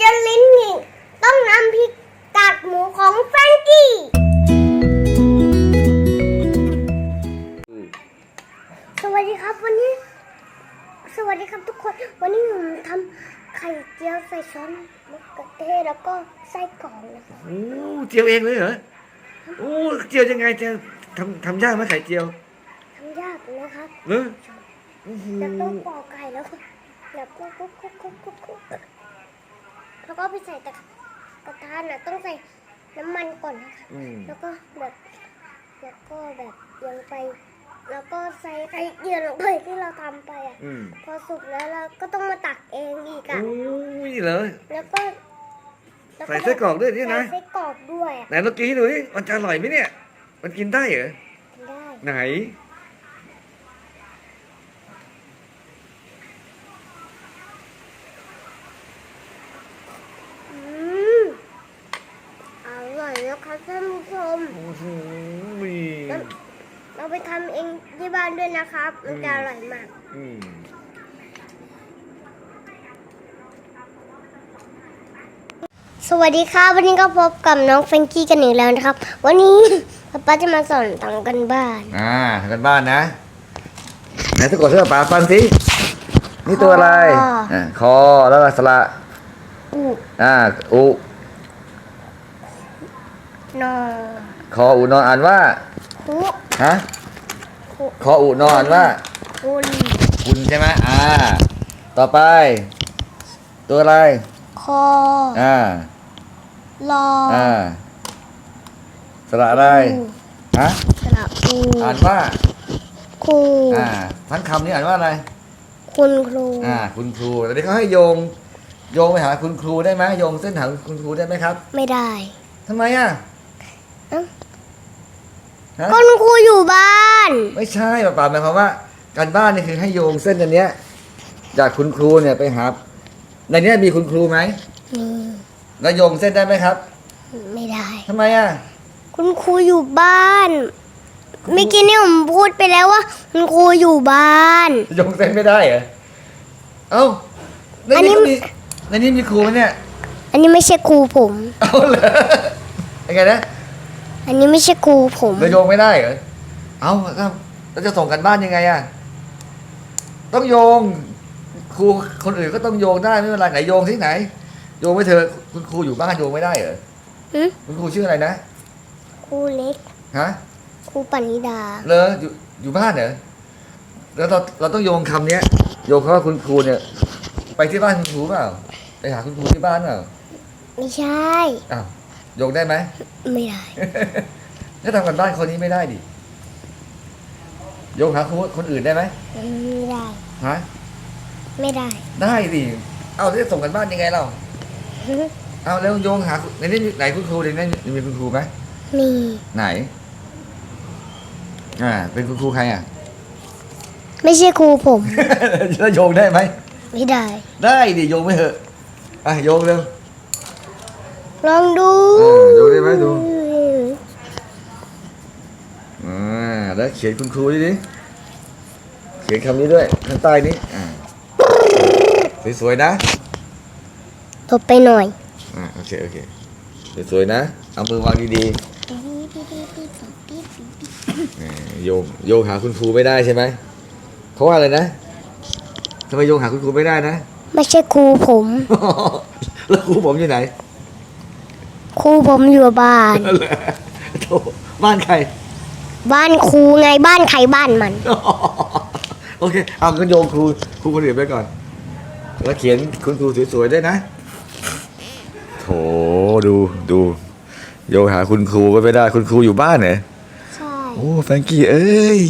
จนลิ้นหงิกต้องน้ำพริกกากหมูของแฟรงกี้ สวัสดีครับวันนี้ สวัสดีครับทุกคน วันนี้ผมทำไข่เจียวใส่ซอสมะเขือเทศแล้วก็ไส้กรอกนะครับโอ้เจียวเองเลยเหรอโอ้เจียวยังไงเจียวทำทำยากไหมไข่เจียวทำยากนะครับเหรอโอ้โหแล้วต้องปอกไก่แล้วก็แล้วก็กุ๊กกุ๊กกุ๊กกุ๊กกุ๊ก แล้วก็ไปใส่ตะกระทะน่ะต้องใส่น้ำมันก่อนนะคะ อืมแล้วก็แบบแล้วก็แบบเยังไป แล้วก็ใส่ไข่เจียวลงไปที่เราทำไปอะ อืมพอสุกแล้วเราก็ต้องมาตักเองอีกโอ้อะยเหรอ แล้วก็แล้วใส่ไส้กรอกด้วยเนี่ยนะ ใส่ไส้กรอกด้วยอะไหนเรากินให้ดูดิมันจะอร่อยไหมเนี่ย มันกินได้เหรอกินได้ ไหน อืมอร่อยนะ คะท่านผู้ชมโอ้โหแล้วเราไปทำเองที่บ้านด้วยนะครับ มันจะอร่อยมากอืมสวัสดีครับวันนี้ก็พบกับน้องแฟรงกี้กันอีกแล้วนะครับ วันนี้ป๊าป๊าจะมาสอนทำกันบ้าน อ่าทำกันบ้านนะไหนสะกดเสื้อปลาฟันสินี่ตัวอะไรคออ่าคอแล้วก็สระอุอ่าอุ นอคออุนอนอ่านว่าคุฮะคุคออุนอนอ่านว่า คุณคุณใช่ไหมอ่า ต่อไป ตัวอะไร คออ่ารออ่า สระอะไร ฮะ สระอูอ่านว่า ครูอ่า ทั้งคำนี้อ่านว่าอะไร คุณครูอ่า คุณครูแต่นี้เขาให้โยง โยงไปหาคุณครูได้ไหมโยงเส้นหาคุณครูได้ไหมครับ ไม่ได้ ทำไมอะเอ้า ฮะคุณครูอยู่บ้าน ไม่ใช่ป่าป่าหมายความว่า การบ้านนี่คือให้โยงเส้นอันเนี้ย จากคุณครูเนี่ยไปหาในเนี้ยมีคุณครูไหมนี่แล้วโยงเส้นได้ไหมครับไม่ได้ ทำไมอะ คุณครูอยู่บ้านเมื่อกี้นี่ผมพูดไปแล้วว่า คุณครูอยู่บ้าน โยงเส้นไม่ได้เหรอเอ้าในอันนี้ นี้ก็มีในนี้มีครูไหมเนี่ย อันนี้ไม่ใช่ครูผม เอาเหรอยังไงนะ อันนี้ไม่ใช่ครูผมเราโยงไม่ได้เหรอ เอาแล้วเราจะส่งกันบ้านยังไงอะต้องโยง ครูคนอื่นก็ต้องโยงได้ไม่เป็นไรไหนโยงที่ไหน โยงไม่เถอะคุณครูอยู่บ้านโยงไม่ได้เหรอหึคุณครูชื่ออะไรนะครูเล็กฮะครูปณิดา เลออยู่อยู่บ้านเหรอแล้วเราเราต้องโยงคำเนี้ย โยงคำว่าคุณครูเนี่ย ไปที่บ้านคุณครูเปล่าไปหาคุณครูที่บ้านเปล่าไม่ใช่ อ้าวโยงได้ไหม ไม่ได้ถ้าทำกันบ้านคนนี้ไม่ได้ดิโยงหาครูคนอื่นได้ไหม ไม่ได้ ฮะ ไม่ได้ ได้ดิ เอาจะส่งกันบ้านยังไงเราหึเอาแล้วโยงหาในนี้ไหนคุณครูในนี้มีคุณครูไหม มี ไหน อ่า เป็นคุณครูใครอะ ไม่ใช่ครูผม แล้วโยงได้ไหม ไม่ได้ ได้ดิโยงไม่เหอะ อะโยงเร็ว ลองดูเออดูได้ไหมดู อ่าแล้วเขียนคุณครูดิดิเขียนคำนี้ด้วยข้างใต้นี้อ่าสวยๆนะตบไปหน่อยอ่าโอเคโอเคสวยๆนะเอามือวางดีๆเออโยงโยงหาคุณครูไม่ได้ใช่ไหมเพราะว่าอะไรนะทำไมโยงหาคุณครูไม่ได้นะ ไม่ใช่ครูผม แล้วครูผมอยู่ไหน ครูผมอยู่บ้านโธ่บ้านใคร บ้านครูไงบ้านใครบ้านมัน โอเค เอาก็โยงครู ครูคนอื่นไปก่อน แล้วเขียนคุณครูสวยๆด้วยนะ โถดูดู โยงหาคุณครูก็ไม่ได้ คุณครูอยู่บ้านเหรอ ใช่ โอ้แฟรงกี้เอ้ย